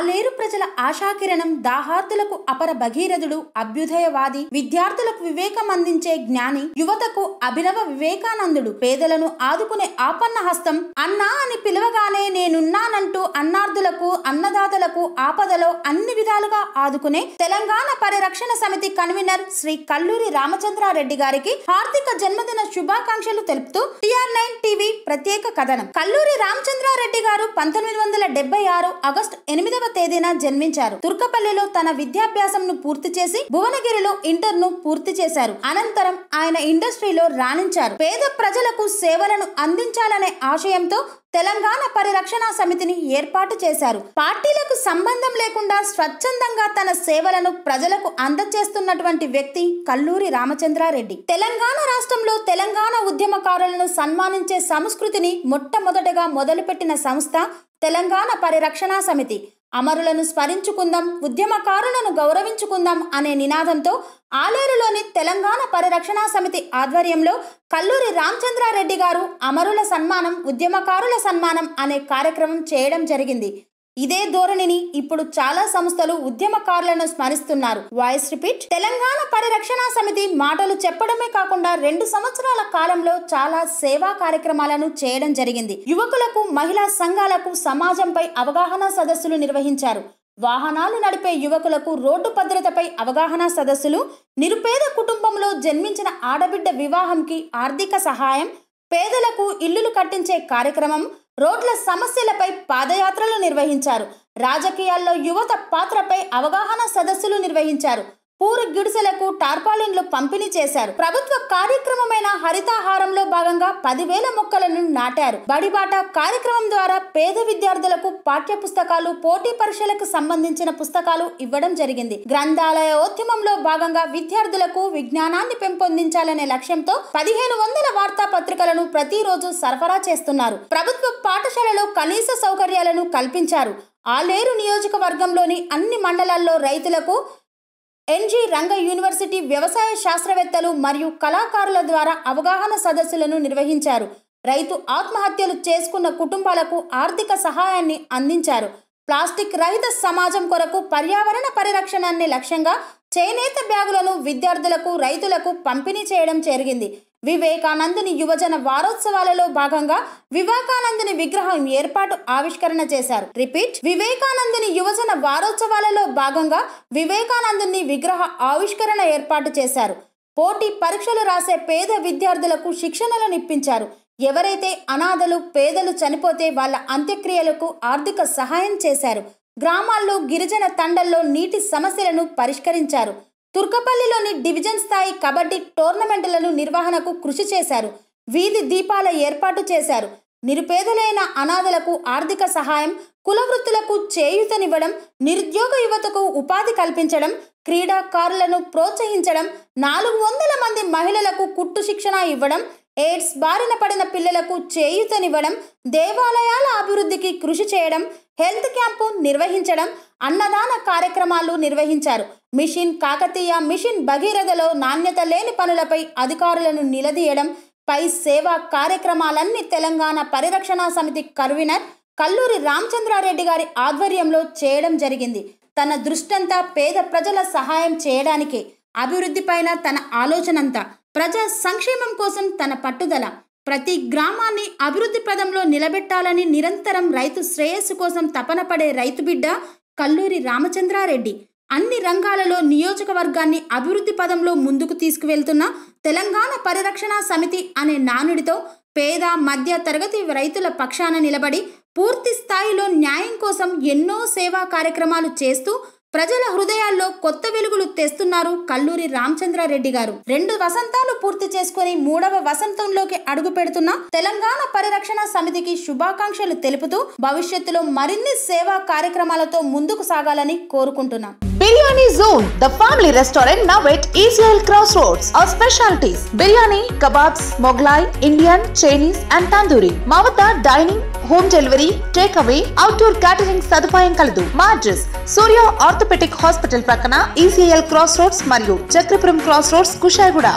ఆలేరు ప్రజల ఆశాకిరణం దాహార్దులకు అపర భగీరథుడు అభ్యుదయవాది విద్యార్థులకు వివేకం అందించే జ్ఞాని యువతకు అభినవ వివేకానందుడు. పేదలను ఆదుకునే ఆపన్న హస్తం అన్నా అని పిలవగానే నేనున్నానంటూ అన్నార్థులకు అన్నదాతలకు ఆపదలో అన్ని విధాలుగా ఆదుకునే తెలంగాణ పరిరక్షణ సమితి కన్వీనర్ శ్రీ కల్లూరి రామచంద్రారెడ్డి గారికి హార్దిక జన్మదిన శుభాకాంక్షలు తెలుపుతూ టిఆర్ నైన్ టీవీ ప్రత్యేక కథనం. కల్లూరి రామచంద్రారెడ్డి గారు పంతొమ్మిది వందల డెబ్బై ఆరు ఆగస్టు ఎనిమిదవ తేదీన జన్మించారు. తుర్కపల్లిలో తన విద్యాభ్యాసంను పూర్తి చేసి భువనగిరిలో ఇంటర్ను పూర్తి చేశారు. అనంతరం ఆయన ఇండస్ట్రీలో రాణించారు. పేద ప్రజలకు సేవలను అందించాలనే ఆశయంతో తెలంగాణ పరిరక్షణ సమితిని ఏర్పాటు చేశారు. పార్టీలకు సంబంధం లేకుండా స్వచ్ఛందంగా తన సేవలను ప్రజలకు అందజేస్తున్నటువంటి వ్యక్తి కల్లూరి రామచంద్రారెడ్డి. తెలంగాణ రాష్ట్రంలో తెలంగాణ ఉద్యమకారులను సన్మానించే సంస్కృతిని మొట్టమొదటగా మొదలుపెట్టిన సంస్థ తెలంగాణ పరిరక్షణ సమితి. అమరులను స్మరించుకుందాం ఉద్యమకారులను గౌరవించుకుందాం అనే నినాదంతో ఆలేరులోని తెలంగాణ పరిరక్షణ సమితి ఆధ్వర్యంలో కల్లూరి రామచంద్రారెడ్డి గారు అమరుల సన్మానం ఉద్యమకారుల సన్మానం అనే కార్యక్రమం చేయడం జరిగింది. ఇదే ధోరణిని ఇప్పుడు చాలా సంస్థలు ఉద్యమకారులను స్మరిస్తున్నారు. Voice repeat. తెలంగాణ పరిరక్షణ సమితి మాటలు చెప్పడమే కాకుండా రెండు సంవత్సరాల కాలంలో చాలా సేవా కార్యక్రమాలను చేయడం జరిగింది. యువకులకు మహిళా సంఘాలకు సమాజంపై అవగాహన సదస్సులు నిర్వహించారు. వాహనాలు నడిపే యువకులకు రోడ్డు భద్రతపై అవగాహన సదస్సులు నిరుపేద కుటుంబంలో జన్మించిన ఆడబిడ్డ వివాహంకి ఆర్థిక సహాయం పేదలకు ఇల్లులు కట్టించే కార్యక్రమం రోడ్ల సమస్యలపై పాదయాత్రలు నిర్వహించారు. రాజకీయాల్లో యువత పాత్రపై అవగాహన సదస్సులు నిర్వహించారు. పూరు గిడుసలకు టార్పాలిన్లు పంపిణీ చేశారు. ప్రభుత్వ కార్యక్రమమైన హరితాహారంలో భాగంగా పదివేల మొక్కలను నాటారు. బడిబాట కార్యక్రమం ద్వారా పేద విద్యార్థులకు పాఠ్య పుస్తకాలు పోటీ పరీక్షలకు సంబంధించిన పుస్తకాలు ఇవ్వడం జరిగింది. గ్రంథాలయోద్యమంలో భాగంగా విద్యార్థులకు విజ్ఞానాన్ని పెంపొందించాలనే లక్ష్యంతో పదిహేను వందల వార్తా పత్రికలను ప్రతిరోజు సరఫరా చేస్తున్నారు. ప్రభుత్వ పాఠశాలలో కనీస సౌకర్యాలను కల్పించారు. ఆలేరు నియోజకవర్గంలోని అన్ని మండలాల్లో రైతులకు ఎన్జీ రంగ యూనివర్సిటీ వ్యవసాయ శాస్త్రవేత్తలు మరియు కళాకారుల ద్వారా అవగాహన సదస్సులను నిర్వహించారు. రైతు ఆత్మహత్యలు చేసుకున్న కుటుంబాలకు ఆర్థిక సహాయాన్ని అందించారు. ప్లాస్టిక్ రహిత సమాజం కొరకు పర్యావరణ పరిరక్షణాన్ని లక్ష్యంగా చేనేత బ్యాగులను విద్యార్థులకు రైతులకు పంపిణీ చేయడం జరిగింది. వివేకానందుని యువజన వారోత్సవాలలో భాగంగా వివేకానందుని విగ్రహం ఏర్పాటు ఆవిష్కరణ చేశారు. రిపీట్ వివేకానందుని యువజన వారోత్సవాలలో భాగంగా వివేకానందుని విగ్రహ ఆవిష్కరణ ఏర్పాటు చేశారు. పోటీ పరీక్షలు రాసే పేద విద్యార్థులకు శిక్షణలను ఇప్పించారు. ఎవరైతే అనాథలు పేదలు చనిపోతే వాళ్ళ అంత్యక్రియలకు ఆర్థిక సహాయం చేశారు. గ్రామాల్లో గిరిజన తండల్లో నీటి సమస్యలను పరిష్కరించారు. తుర్కపల్లిలోని డివిజన్ స్థాయి కబడ్డీ టోర్నమెంట్లను నిర్వహణకు కృషి చేశారు. వీధి దీపాల ఏర్పాటు చేశారు. నిరుపేదలైన అనాథలకు ఆర్థిక సహాయం కుల వృత్తులకు చేయూతనివ్వడం నిరుద్యోగ యువతకు ఉపాధి కల్పించడం క్రీడాకారులను ప్రోత్సహించడం నాలుగు వందల మంది మహిళలకు కుట్టు శిక్షణ ఇవ్వడం ఎయిడ్స్ బారిన పడిన పిల్లలకు చేయూతనివ్వడం దేవాలయాల అభివృద్ధికి కృషి చేయడం హెల్త్ క్యాంపు నిర్వహించడం అన్నదాన కార్యక్రమాలు నిర్వహించారు. మిషన్ కాకతీయ మిషన్ భగీరథలో నాణ్యత లేని పనులపై అధికారులను నిలదీయడం పై సేవా కార్యక్రమాలన్నీ తెలంగాణ పరిరక్షణ సమితి కన్వీనర్ కల్లూరి రామచంద్రారెడ్డి గారి ఆధ్వర్యంలో చేయడం జరిగింది. తన దృష్టంతా పేద ప్రజల సహాయం చేయడానికే అభివృద్ధిపైన తన ఆలోచనంతా ప్రజా సంక్షేమం కోసం తన పట్టుదల ప్రతి గ్రామాన్ని అభివృద్ధి పదంలో నిలబెట్టాలని నిరంతరం రైతు శ్రేయస్సు కోసం తపన పడే రైతు బిడ్డ కల్లూరి రామచంద్రారెడ్డి. అన్ని రంగాలలో నియోజకవర్గాన్ని అభివృద్ధి పదంలో ముందుకు తీసుకువెళ్తున్న తెలంగాణ పరిరక్షణ సమితి అనే నానుడితో పేద మధ్య తరగతి రైతుల పక్షాన నిలబడి పూర్తి స్థాయిలో న్యాయం కోసం ఎన్నో సేవా కార్యక్రమాలు చేస్తూ ప్రజల హృదయాల్లో కొత్త వెలుగులు తెస్తున్నారు కల్లూరి రామచంద్రారెడ్డి గారు. రెండు వసంతాలు పూర్తి చేసుకుని మూడవ వసంతంలోకి అడుగు పెడుతున్న తెలంగాణ పరిరక్షణ సమితికి శుభాకాంక్షలు తెలుపుతూ భవిష్యత్తులో మరిన్ని సేవా కార్యక్రమాలతో ముందుకు సాగాలని కోరుకుంటున్నాం. Zone the family restaurant now at at cross roads our specialities biryani kebabs Mughlai Indian Chinese and tandoori. మా వద్ద dining home delivery take away outdoor catering సదుపాయం కలదు. మా అడ్రస్ సూర్య ఆర్థోపెటిక్ హాస్పిటల్ ప్రక్కన ఈసీఎల్ క్రాస్ రోడ్స్ మరియు Chakrapuram cross roads Kushaiguda.